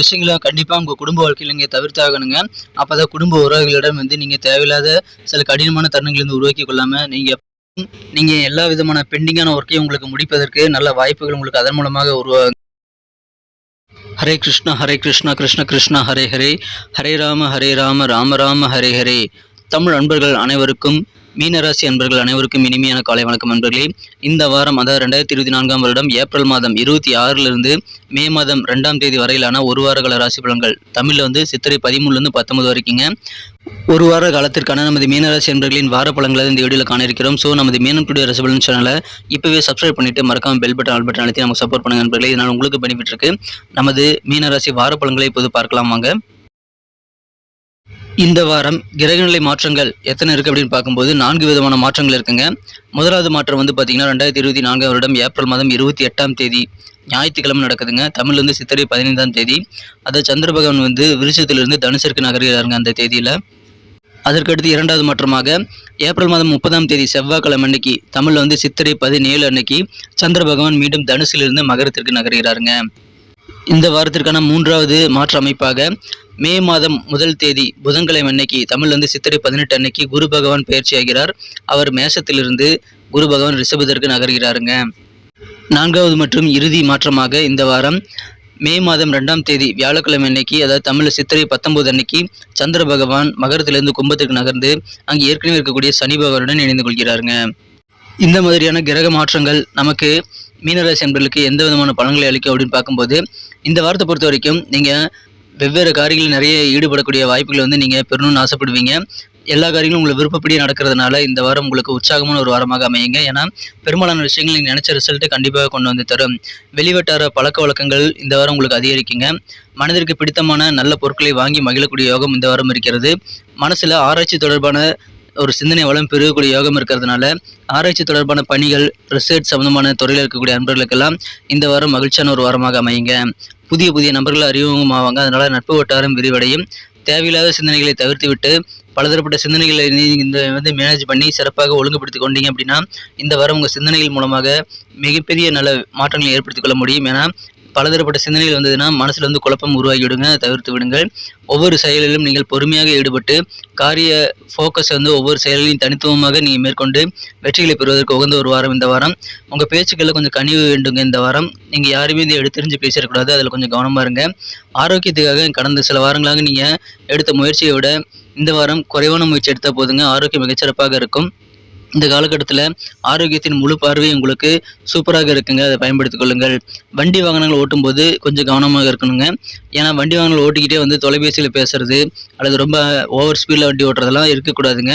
விஷயங்களை கண்டிப்பாக உங்கள் குடும்ப வாழ்க்கையில் நீங்கள் தவிர்த்தாகணுங்க. அப்போ தான் குடும்ப உறவுகளிடம் வந்து நீங்கள் தேவையில்லாத சில கடினமான தருணங்களை வந்து உருவாக்கி கொள்ளாமல் நீங்கள் நீங்கள் எல்லா விதமான பெண்டிங்கான ஒர்க்கையும் உங்களுக்கு முடிப்பதற்கு நல்ல வாய்ப்புகள் உங்களுக்கு அதன் மூலமாக உருவாகும் ஹரே கிருஷ்ணா ஹரே கிருஷ்ணா கிருஷ்ண கிருஷ்ணா ஹரே ஹரே. ஹரே ராம ஹரே ராம ராம ராம ஹரே ஹரே. தமிழ் அன்பர்கள் அனைவருக்கும் மீனராசி அன்பர்கள் அனைவருக்கும் இனிமையான காலை வணக்கம் நண்பர்களே. இந்த வாரம் அதாவது ரெண்டாயிரத்தி இருபத்தி நான்காம் வருடம் ஏப்ரல் மாதம் இருபத்தி ஆறிலிருந்து மே மாதம் ரெண்டாம் தேதி வரையிலான ஒரு வார கால ராசி பலன்கள். தமிழில் வந்து சித்திரை பதிமூணுலேருந்து பத்தொன்பது வரைக்குங்க ஒரு வார காலத்திற்கான நமது மீனராசி அன்பர்களின் வார பலன்களை இந்த வீடியோவில் காண இருக்கிறோம் ஸோ நமது மீனம் டுடே ரசி பலன் சேனலை இப்போவே சப்ஸ்கிரைப் பண்ணிட்டு மறக்காமல் பெல் பட்டன் ஆல் பட்டன் அழுத்தி நமக்கு சப்போர்ட் பண்ணுங்க நண்பர்களே. இதனால் உங்களுக்கு பெனிஃபிட் இருக்குது நமது மீனராசி வார பலன்களை இப்போது பார்க்கலாம் வாங்க. இந்த வாரம் கிரகநிலை மாற்றங்கள் எத்தனை இருக்குது அப்படின்னு பார்க்கும்போது நான்கு விதமான மாற்றங்கள் இருக்குங்க. முதலாவது மாற்றம் வந்து பார்த்தீங்கன்னா ரெண்டாயிரத்தி இருபத்தி நான்காம் வருடம் ஏப்ரல் மாதம் இருபத்தி எட்டாம் தேதி ஞாயிற்றுக்கிழமை நடக்குதுங்க. தமிழ் வந்து சித்திரை பதினைந்தாம் தேதி. அதை சந்திர பகவான் வந்து விருச்சத்திலிருந்து தனுசருக்கு நகர்கிறாருங்க அந்த தேதியில். அதற்கடுத்து இரண்டாவது மாற்றமாக ஏப்ரல் மாதம் முப்பதாம் தேதி செவ்வாய்க்கிழமை அன்னைக்கு தமிழில் வந்து சித்திரை பதினேழு அன்னைக்கு சந்திர பகவான் மீண்டும் தனுசிலிருந்து மகரத்திற்கு நகர்கிறாருங்க. இந்த வாரத்திற்கான மூன்றாவது மாற்று அமைப்பாக மே மாதம் முதல் தேதி புதன்கிழமை அன்னைக்கு தமிழ் வந்து சித்திரை பதினெட்டு அன்னைக்கு குரு பகவான் பயிற்சியாகிறார். அவர் மேஷத்திலிருந்து குரு பகவான் ரிஷபத்திற்கு நகர்கிறாருங்க. நான்காவது மற்றும் இறுதி மாற்றமாக இந்த வாரம் மே மாதம் ரெண்டாம் தேதி வியாழக்கிழமை அன்னைக்கு அதாவது தமிழ் சித்திரை பத்தொன்பது அன்னைக்கு சந்திர பகவான் மகரத்திலிருந்து கும்பத்திற்கு நகர்ந்து அங்கு ஏற்கனவே இருக்கக்கூடிய சனி பகவானுடன் இணைந்து கொள்கிறாருங்க. இந்த மாதிரியான கிரக மாற்றங்கள் நமக்கு மீனராசி என்பர்களுக்கு எந்த விதமான பலன்களை அளிக்கும் அப்படின்னு பார்க்கும்போது இந்த வாரத்தை பொறுத்த வரைக்கும் நீங்கள் வெவ்வேறு காரியங்களில் நிறைய ஈடுபடக்கூடிய வாய்ப்புகளை வந்து நீங்கள் பெறணும்னு ஆசைப்படுவீங்க. எல்லா காரியங்களும் உங்களுக்கு விருப்பப்படியே நடக்கிறதுனால இந்த வாரம் உங்களுக்கு உற்சாகமான ஒரு வாரமாக அமையுங்க. ஏன்னா பெரும்பாலான விஷயங்கள் நீங்கள் நினச்ச ரிசல்ட்டை கண்டிப்பாக கொண்டு வந்து தரும். வெளிவட்டார பழக்க வழக்கங்கள் இந்த வாரம் உங்களுக்கு அதிகரிக்குங்க. மனதிற்கு பிடித்தமான நல்ல பொருட்களை வாங்கி மகிழக்கூடிய யோகம் இந்த வாரம் இருக்கிறது. மனசில் ஆராய்ச்சி தொடர்பான ஒரு சிந்தனை வளம் பெருகக்கூடிய யோகம் இருக்கிறதுனால ஆராய்ச்சி தொடர்பான பணிகள் ரிசர்ச் சம்பந்தமான துறையில் இருக்கக்கூடிய அன்பர்களுக்கெல்லாம் இந்த வாரம் மகிழ்ச்சியான ஒரு வாரமாக அமையுங்க. புதிய புதிய நபர்கள் அறிமுகமாவாங்க. அதனால் நட்பு வட்டாரம் விரிவடையும். தேவையில்லாத சிந்தனைகளை தவிர்த்து விட்டு பலதரப்பட்ட சிந்தனைகளை நீங்க இந்த வந்து மேனேஜ் பண்ணி சிறப்பாக ஒழுங்குபடுத்தி கொண்டீங்க அப்படின்னா இந்த வாரம் உங்கள் சிந்தனைகள் மூலமாக மிகப்பெரிய நல்ல மாற்றங்களை ஏற்படுத்திக் கொள்ள முடியும். ஏன்னா பலதரப்பட்ட சிந்தனைகள் வந்ததுன்னா மனசில் வந்து குழப்பம் உருவாகி விடுங்க தவிர்த்து விடுங்கள். ஒவ்வொரு செயலிலும் நீங்கள் பொறுமையாக ஈடுபட்டு காரிய ஃபோக்கஸ் வந்து ஒவ்வொரு செயலையும் தனித்துவமாக நீங்கள் மேற்கொண்டு வெற்றிகளை பெறுவதற்கு உகந்த ஒரு வாரம் இந்த வாரம். உங்கள் பேச்சுக்களில் கொஞ்சம் கனிவு வேண்டுங்க இந்த வாரம். நீங்கள் யாருமே இதை எடுத்துரிஞ்சு பேசிடக்கூடாது அதில் கொஞ்சம் கவனமாக இருங்க. ஆரோக்கியத்துக்காக கடந்த சில வாரங்களாக நீங்கள் எடுத்த முயற்சியை விட இந்த வாரம் குறைவான முயற்சி எடுத்தால் போதுங்க. ஆரோக்கியம் மிகச்சிறப்பாக இருக்கும். இந்த காலகட்டத்தில் ஆரோக்கியத்தின் முழு பார்வை உங்களுக்கு சூப்பராக இருக்குங்க. அதை பயன்படுத்திக் கொள்ளுங்கள். வண்டி வாகனங்கள் ஓட்டும்போது கொஞ்சம் கவனமாக இருக்கணுங்க. ஏன்னா வண்டி வாகனங்கள் ஓட்டிக்கிட்டே வந்து தொலைபேசியில் பேசுறது அல்லது ரொம்ப ஓவர் ஸ்பீடில் வண்டி ஓட்டுறதெல்லாம் இருக்கக்கூடாதுங்க.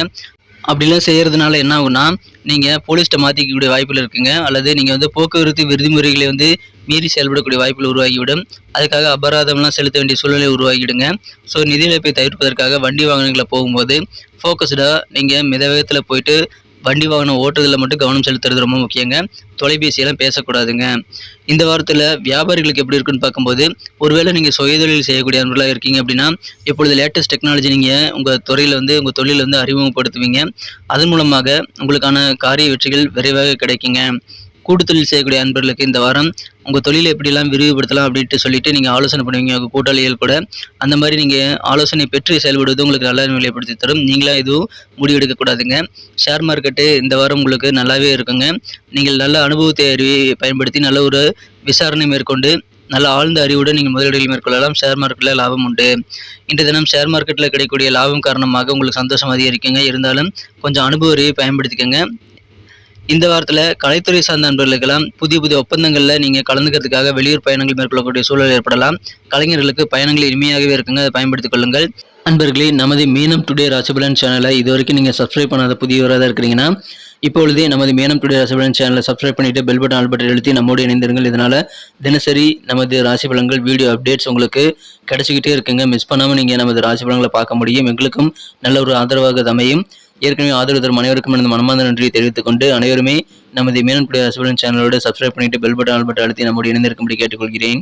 அப்படிலாம் செய்கிறதுனால என்ன ஆகும்னா நீங்கள் போலீஸ்கிட்ட மாற்றிக்கக்கூடிய வாய்ப்பில் இருக்குங்க. அல்லது நீங்கள் வந்து போக்குவரத்து விதிமுறைகளை வந்து மீறி செயல்படக்கூடிய வாய்ப்பில் உருவாகிவிடும். அதுக்காக அபராதம்லாம் செலுத்த வேண்டிய சூழ்நிலை உருவாகிடுங்க ஸோ நிதி இழப்பை தவிர்ப்பதற்காக வண்டி வாகனங்களை போகும்போது ஃபோக்கஸ்டாக நீங்கள் மித வேகத்தில் போயிட்டு வண்டி வாகனம் ஓட்டுறதுல மட்டும் கவனம் செலுத்துறது ரொம்ப முக்கியங்க. தொலைபேசியெல்லாம் பேசக்கூடாதுங்க. இந்த வாரத்தில் வியாபாரிகளுக்கு எப்படி இருக்குன்னு பார்க்கும்போது ஒருவேளை நீங்கள் சுயதொழில் செய்யக்கூடிய அன்பர்களாக இருக்கீங்க அப்படின்னா இப்பொழுது லேட்டஸ்ட் டெக்னாலஜி நீங்கள் உங்கள் துறையில் வந்து உங்கள் தொழிலை வந்து அறிமுகப்படுத்துவீங்க. அதன் மூலமாக உங்களுக்கான காரிய வெற்றிகள் விரைவாக கிடைக்குங்க. கூட்டுத்தொழில் செய்யக்கூடிய அன்பர்களுக்கு இந்த வாரம் உங்கள் தொழிலை எப்படிலாம் விரிவுபடுத்தலாம் அப்படின்ட்டு சொல்லிட்டு நீங்கள் ஆலோசனை பண்ணுவீங்க. உங்கள் கூட்டாளிகள் கூட அந்த மாதிரி நீங்கள் ஆலோசனை பெற்று செயல்படுவது உங்களுக்கு நல்ல நிலைப்படுத்தி தரும். நீங்களாம் எதுவும் முடிவெடுக்கக்கூடாதுங்க ஷேர் மார்க்கெட்டு இந்த வாரம் உங்களுக்கு நல்லாவே இருக்குங்க. நீங்கள் நல்ல அனுபவத்தை அறிவை பயன்படுத்தி நல்ல ஒரு விசாரணை மேற்கொண்டு நல்ல ஆழ்ந்த அறிவுடன் நீங்கள் முதலீடுகள் மேற்கொள்ளலாம். ஷேர் மார்க்கெட்டில் லாபம் உண்டு. இன்று தினம் ஷேர் மார்க்கெட்டில் கிடைக்கக்கூடிய லாபம் காரணமாக உங்களுக்கு சந்தோஷம் அதிகரிக்குங்க. இருந்தாலும் கொஞ்சம் அனுபவ அறிவை பயன்படுத்திக்கங்க. இந்த வாரத்தில் கலைத்துறை சார்ந்த நண்பர்களுக்கெல்லாம் புதிய புதிய ஒப்பந்தங்களில் நீங்கள் கலந்துக்கிறதுக்காக வெளியூர் பயணங்கள் மேற்கொள்ளக்கூடிய சூழல் ஏற்படலாம். கலைஞர்களுக்கு பயணங்கள் இனிமையாகவே இருக்குங்க. அதை பயன்படுத்திக் கொள்ளுங்கள். நண்பர்களே நமது மீனம் டுடே ராசிபலன் சேனலை இது வரைக்கும் நீங்கள் சப்ஸ்கிரைப் பண்ணாத புதியவராக தான் இருக்கிறீங்கன்னா இப்பொழுதே நமது மீனம் டுடே ராசிபலன் சேனலை சப்ஸ்கிரைப் பண்ணிட்டு பெல் பட்டன் ஆல் பட்டன் நம்மோடு இணைந்திருங்கள். இதனால் தினசரி நமது ராசி பலன்கள் வீடியோ அப்டேட்ஸ் உங்களுக்கு கிடைச்சிக்கிட்டே இருக்குங்க. மிஸ் பண்ணாமல் நீங்கள் நமது ராசி பலன்களை பார்க்க முடியும். எங்களுக்கும் நல்ல ஒரு ஆதரவாக அமையும். ஏற்கனவே ஆதரவு தரும் அனைவருக்கும் எனது மனமார்ந்த நன்றியை தெரிவித்துக் கொண்டு அனைவருமே நமது மீனன்புடைய ஹஸ்பண்ட் சேனலோட சப்ஸ்கிரைப் பண்ணிட்டு பெல் பட்டன் ஆல் பட்டன் அழுத்தி நம்முடைய இணைந்திருக்கும்படி கேட்டுக்கொள்கிறேன்.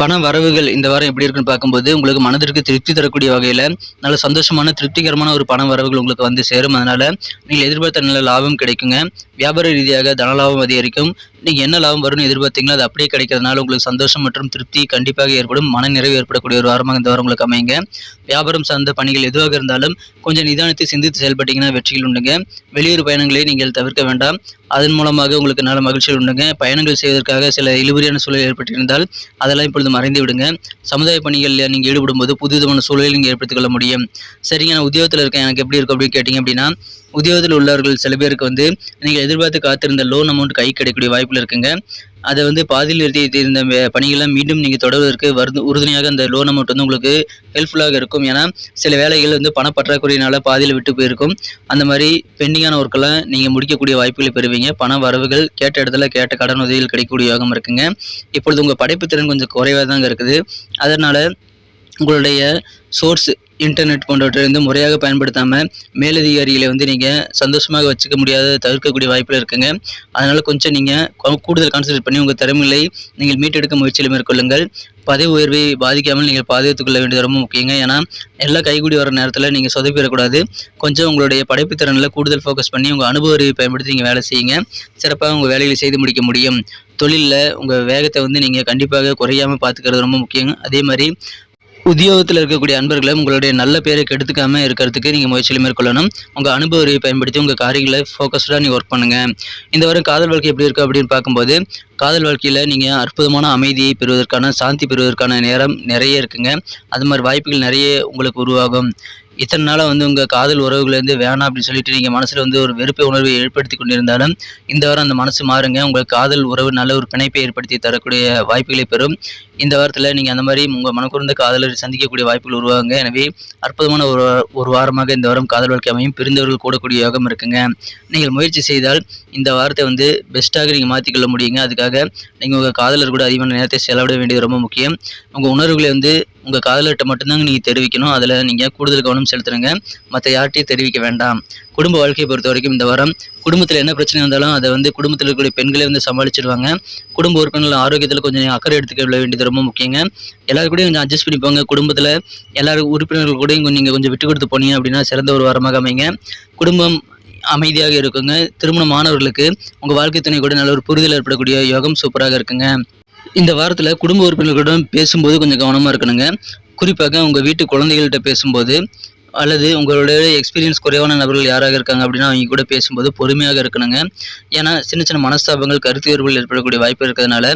பண வரவுகள் இந்த வாரம் எப்படி இருக்குன்னு பார்க்கும்போது உங்களுக்கு மனதிற்கு திருப்தி தரக்கூடிய வகையில் நல்ல சந்தோஷமான திருப்திகரமான ஒரு பண வரவுகள் உங்களுக்கு வந்து சேரும். அதனால நீங்கள் எதிர்பார்த்த நல்ல லாபம் கிடைக்குங்க. வியாபார ரீதியாக தன லாபம் அதிகரிக்கும். நீங்கள் என்ன லாபம் வரும்னு எதிர்பார்த்தீங்களோ அது அப்படியே கிடைக்கிறதுனால உங்களுக்கு சந்தோஷம் மற்றும் திருப்தி கண்டிப்பாக ஏற்படும். மன நிறைவு ஏற்படக்கூடிய ஒரு வாரமாக இந்த வாரம் உங்களுக்கு அமைங்க வியாபாரம் சார்ந்த பணிகள் எதுவாக இருந்தாலும் கொஞ்சம் நிதானத்தை சிந்தித்து செயல்பட்டீங்கன்னா வெற்றிகள் உண்டுங்க. வெளியூர் பயணங்களை நீங்கள் தவிர்க்க வேண்டாம். அதன் மூலமாக உங்களுக்கு நல்ல மகிழ்ச்சிகள் உண்டுங்க. பயணங்கள் செய்வதற்காக சில இழுபறியான சூழல் ஏற்பட்டிருந்தால் அதெல்லாம் இப்பொழுது மறைந்து விடுங்க. சமுதாய பணிகளில் நீங்கள் ஈடுபடும் போது புதுவிதமான சூழலில் சூழலை நீங்கள் ஏற்படுத்திக் கொள்ள முடியும். சரிங்க நான் உத்தியோகத்தில் இருக்கேன். எனக்கு எப்படி இருக்கும் அப்படின்னு கேட்டிங்க அப்படின்னா உத்தியோகத்தில் உள்ளவர்கள் சில பேருக்கு வந்து நீங்கள் எதிர்பார்த்து காத்திருந்த லோன் அமௌண்ட் கை கிடைக்கக்கூடிய வாய்ப்புகள் இருக்குங்க. அதை வந்து பாதியில் நிறுத்தி இருந்த பணிகளை மீண்டும் நீங்கள் தொடர்வதற்கு வருது உறுதுணையாக அந்த லோன் அமௌண்ட் வந்து உங்களுக்கு ஹெல்ப்ஃபுல்லாக இருக்கும். ஏன்னா சில வேலைகள் வந்து பணப்பற்றாக்குறையினால பாதியில் விட்டு போயிருக்கும். அந்த மாதிரி பெண்டிங்கான ஒர்க்கெல்லாம் நீங்கள் முடிக்கக்கூடிய வாய்ப்புகளை பெறுவீங்க. பண வரவுகள் கேட்ட இடத்துல கேட்ட கடன் உதவிகள் கிடைக்கக்கூடிய யோகம் இருக்குங்க. இப்பொழுது உங்கள் படைப்பு திறன் கொஞ்சம் குறைவாக தாங்க இருக்குது. அதனால் உங்களுடைய சோர்ஸ் இன்டர்நெட் போன்றவற்றை வந்து முறையாக பயன்படுத்தாமல் மேலதிகாரிகளை வந்து நீங்கள் சந்தோஷமாக வச்சுக்க முடியாத தவிர்க்கக்கூடிய வாய்ப்புகள் இருக்குங்க. அதனால் கொஞ்சம் நீங்கள் கூடுதல் கான்சன்ட்ரேட் பண்ணி உங்கள் திறமைகளை நீங்கள் மீட்டெடுக்க முயற்சியில் மேற்கொள்ளுங்கள். பதவி உயர்வை பாதிக்காமல் நீங்கள் பாதுகாத்துக்கொள்ள வேண்டியது ரொம்ப முக்கியங்க. ஏன்னா எல்லாம் கைகூடி வர நேரத்தில் நீங்கள் சொதப்பிடக்கூடாது. கொஞ்சம் உங்களுடைய படைப்பு திறனில் கூடுதல் ஃபோக்கஸ் பண்ணி உங்கள் அனுபவ அறிவை பயன்படுத்தி நீங்கள் வேலை செய்யுங்க. சிறப்பாக உங்கள் வேலைகளை செய்து முடிக்க முடியும். தொழிலில் உங்கள் வேகத்தை வந்து நீங்கள் கண்டிப்பாக குறையாமல் பார்த்துக்கிறது ரொம்ப முக்கியங்க. அதே மாதிரி உத்தியோகத்தில் இருக்கக்கூடிய அன்பர்களை உங்களுடைய நல்ல பேரை கெடுத்துக்காமல் இருக்கிறதுக்கு நீங்கள் முயற்சியில் மேற்கொள்ளணும். உங்கள் அனுபவ அறிவை பயன்படுத்தி உங்கள் காரியங்களை ஃபோக்கஸ்டாக நீங்கள் ஒர்க் பண்ணுங்கள் இந்த வாரம் காதல் வாழ்க்கை எப்படி இருக்குது அப்படின்னு பார்க்கும்போது காதல் வாழ்க்கையில் நீங்கள் அற்புதமான அமைதியை பெறுவதற்கான சாந்தி பெறுவதற்கான நேரம் நிறைய இருக்குங்க. அது மாதிரி வாய்ப்புகள் நிறைய உங்களுக்கு உருவாகும். இத்தனை நாளாக வந்து உங்கள் காதல் உறவுலேருந்து வேணாம் அப்படின்னு சொல்லிட்டு நீங்கள் மனசில் வந்து ஒரு வெறுப்பை உணர்வை ஏற்படுத்தி கொண்டிருந்தாலும் இந்த வாரம் அந்த மனசு மாறுங்க. உங்கள் காதல் உறவு நல்ல ஒரு பிணைப்பை ஏற்படுத்தி தரக்கூடிய வாய்ப்புகளை பெறும். இந்த வாரத்தில் நீங்கள் அந்த மாதிரி உங்கள் மனக்குறந்த காதலர் சந்திக்கக்கூடிய வாய்ப்புகள் உருவாகுங்க. எனவே அற்புதமான ஒரு ஒரு வாரமாக இந்த வாரம் காதல் வாழ்க்கை அமையும். பிரிந்தவர்கள் கூடக்கூடிய யோகம் இருக்குங்க. நீங்கள் முயற்சி செய்தால் இந்த வாரத்தை வந்து பெஸ்ட்டாக நீங்கள் மாற்றிக்கொள்ள முடியுங்க. அதுக்காக நீங்கள் உங்கள் காதலர் கூட அதிகமான நேரத்தை செலவிட வேண்டியது ரொம்ப முக்கியம். உங்கள் உணர்வுகளை வந்து உங்கள் காதலர்கிட்ட மட்டும்தாங்க நீங்கள் தெரிவிக்கணும். அதில் நீங்கள் கூடுதல் கவனம் செலுத்துறங்க. மற்ற யார்கிட்டையும் தெரிவிக்க வேண்டாம். குடும்ப வாழ்க்கையை பொறுத்த வரைக்கும் இந்த வாரம் குடும்பத்தில் என்ன பிரச்சனை இருந்தாலும் அதை வந்து குடும்பத்தில் இருக்கக்கூடிய பெண்களே வந்து சமாளிச்சிடுவாங்க குடும்ப உறுப்பினர்கள் ஆரோக்கியத்தில் கொஞ்சம் அக்கறை எடுத்துக்க வேண்டியது ரொம்ப முக்கியங்க. எல்லாரும் கூடயும் கொஞ்சம் அட்ஜஸ்ட் பண்ணிப்பாங்க. குடும்பத்தில் எல்லாரும் உறுப்பினர்கள் கூடயும் கொஞ்சம் நீங்கள் கொஞ்சம் விட்டு கொடுத்து போனீங்க அப்படின்னா சிறந்த ஒரு வாரமாக அமைங்க குடும்பம் அமைதியாக இருக்குங்க. திருமணமானவர்களுக்கு உங்கள் வாழ்க்கை துணை கூட நல்ல ஒரு புரிதல் ஏற்படக்கூடிய யோகம் சூப்பராக இருக்குங்க. இந்த வாரத்தில் குடும்ப உறுப்பினர்களுடன் பேசும்போது கொஞ்சம் கவனமாக இருக்கணுங்க. குறிப்பாக உங்கள் வீட்டு குழந்தைகள்கிட்ட பேசும்போது அல்லது உங்களுடைய எக்ஸ்பீரியன்ஸ் குறைவான நபர்கள் யாராக இருக்காங்க அப்படின்னா அவங்க கூட பேசும்போது பொறுமையாக இருக்கணுங்க. ஏன்னா சின்ன சின்ன மனஸ்தாபங்கள் கருத்து வேறுபாடுகள் ஏற்படக்கூடிய வாய்ப்பு இருக்கிறதுனால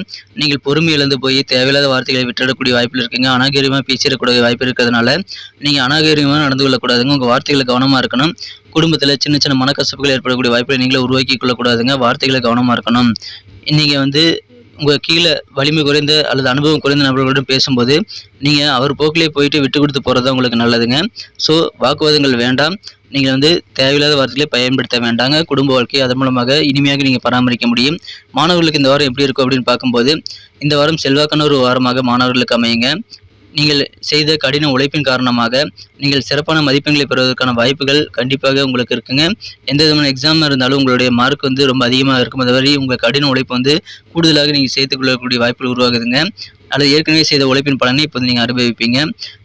நீங்கள் பொறுமை இழந்து போய் தேவையில்லாத வார்த்தைகளை விட்டுடக்கூடிய வாய்ப்பில் இருக்கீங்க. அநாகரிகமாக பேசிடக்கூடிய வாய்ப்பு இருக்கிறதுனால நீங்கள் அநாகரிகமாக நடந்து கொள்ளக்கூடாதுங்க. உங்கள் வார்த்தைகளை கவனமாக இருக்கணும். குடும்பத்தில் சின்ன சின்ன மனக்கசப்புகள் ஏற்படக்கூடிய வாய்ப்பை நீங்களே உருவாக்கி கொள்ளக்கூடாதுங்க. வார்த்தைகளை கவனமாக இருக்கணும். நீங்கள் வந்து உங்கள் கீழே வலிமை குறைந்த அல்லது அனுபவம் குறைந்த நபர்களிடம் பேசும்போது நீங்கள் அவர் போக்கிலே போயிட்டு விட்டு கொடுத்து போகிறது தான் உங்களுக்கு நல்லதுங்க. ஸோ வாக்குவாதங்கள் வேண்டாம். நீங்கள் வந்து தேவையில்லாத வார்த்தைகளை பயன்படுத்த வேண்டாங்க. குடும்ப வாழ்க்கையை அதன் மூலமாக இனிமையாக நீங்கள் பராமரிக்க முடியும். மாணவர்களுக்கு இந்த வாரம் எப்படி இருக்கும் அப்படின்னு பார்க்கும்போது இந்த வாரம் செல்வாக்கான ஒரு வாரமாக மாணவர்களுக்கு அமையுங்க. நீங்கள் செய்த கடின உழைப்பின் காரணமாக நீங்கள் சிறப்பான மதிப்பெண்களை பெறுவதற்கான வாய்ப்புகள் கண்டிப்பாக உங்களுக்கு இருக்குங்க. எந்த விதமான எக்ஸாம் இருந்தாலும் உங்களுடைய மார்க் வந்து ரொம்ப அதிகமாக இருக்கும். அதுவரை உங்கள் கடின உழைப்பு வந்து கூடுதலாக நீங்கள் சேர்த்துக் கொள்ளக்கூடிய வாய்ப்புகள் உருவாகுதுங்க. அல்லது ஏற்கனவே செய்த உழைப்பின் பலனை இப்போ நீங்கள் அனுபவிப்பீங்க.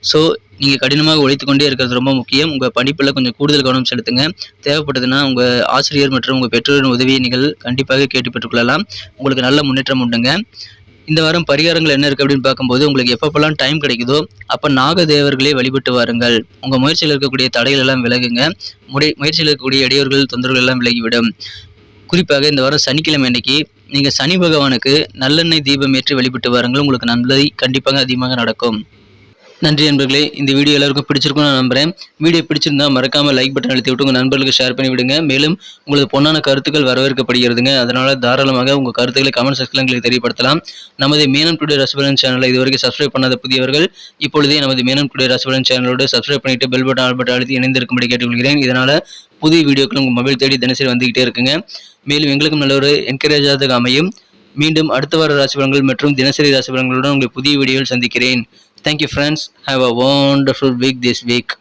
ஸோ நீங்கள் கடினமாக உழைத்து கொண்டே இருக்கிறது ரொம்ப முக்கியம். உங்கள் படிப்பில் கொஞ்சம் கூடுதல் கவனம் செலுத்துங்க. தேவைப்பட்டதுன்னா உங்கள் ஆசிரியர் மற்றும் உங்கள் பெற்றோரின் உதவியை நீங்கள் கண்டிப்பாக கேட்டு பெற்றுக்கொள்ளலாம் உங்களுக்கு நல்ல முன்னேற்றம் உண்டுங்க. இந்த வாரம் பரிகாரங்கள் என்ன இருக்குது அப்படின்னு பார்க்கும்போது உங்களுக்கு எப்பப்பெல்லாம் டைம் கிடைக்குதோ அப்போ நாகதேவர்களை வழிபட்டு வாருங்கள். உங்கள் முயற்சியில் இருக்கக்கூடிய தடைகள் எல்லாம் விலகுங்க. முடி முயற்சியில் இருக்கக்கூடிய இடையூறுகள் தொந்தரவுகள் எல்லாம் விலகிவிடும். குறிப்பாக இந்த வாரம் சனிக்கிழமை அன்னைக்கு நீங்கள் சனி பகவானுக்கு நல்லெண்ணெய் தீபம் ஏற்றி வழிபட்டு வாருங்கள். உங்களுக்கு நல்லதை கண்டிப்பாக அதிகமாக நடக்கும். நன்றி நண்பர்களே இந்த வீடியோ எல்லாருக்கும் பிடிச்சிருக்கும்னு நான் நம்புறேன். வீடியோ பிடிச்சிருந்தா மறக்காம லைக் பட்டன் அழுத்தி விட்டு உங்கள் நண்பர்களுக்கு ஷேர் பண்ணி விடுங்க. மேலும் உங்களது பொன்னான கருத்துக்கள் வரவேற்கப்படுகிறதுங்க. அதனால தாராளமாக உங்கள் கருத்துக்களை கமெண்ட் செக்ஷனில் எங்களுக்கு தெரியப்படுத்தலாம். நமது மேனம் டுடே ரசபலன் சேனலை இதுவரைக்கும் சப்ஸ்கிரைப் பண்ணாத புதியவர்கள் இப்பொழுதே நமது மேனம் டுடே ரசபலன் சேனலோடு சப்ஸ்கிரைப் பண்ணிட்டு பெல் பட்டன் ஆல் பட்டன் அழுத்தி இணைந்திருக்கும்படி கேட்டுக்கொள்கிறேன். இதனால் புதிய வீடியோக்கள் உங்கள் மொபைல் தேடி தினசரி வந்துகிட்டே இருக்குங்க. மேலும் எங்களுக்கும் நல்ல ஒரு என்கரேஜாக அமையும். மீண்டும் அடுத்த வார ராசிபலன்கள் மற்றும் தினசரி ராசிபலன்களுடன் உங்களை புதிய வீடியோவில் சந்திக்கிறேன். Thank you, friends. Have a wonderful week this week.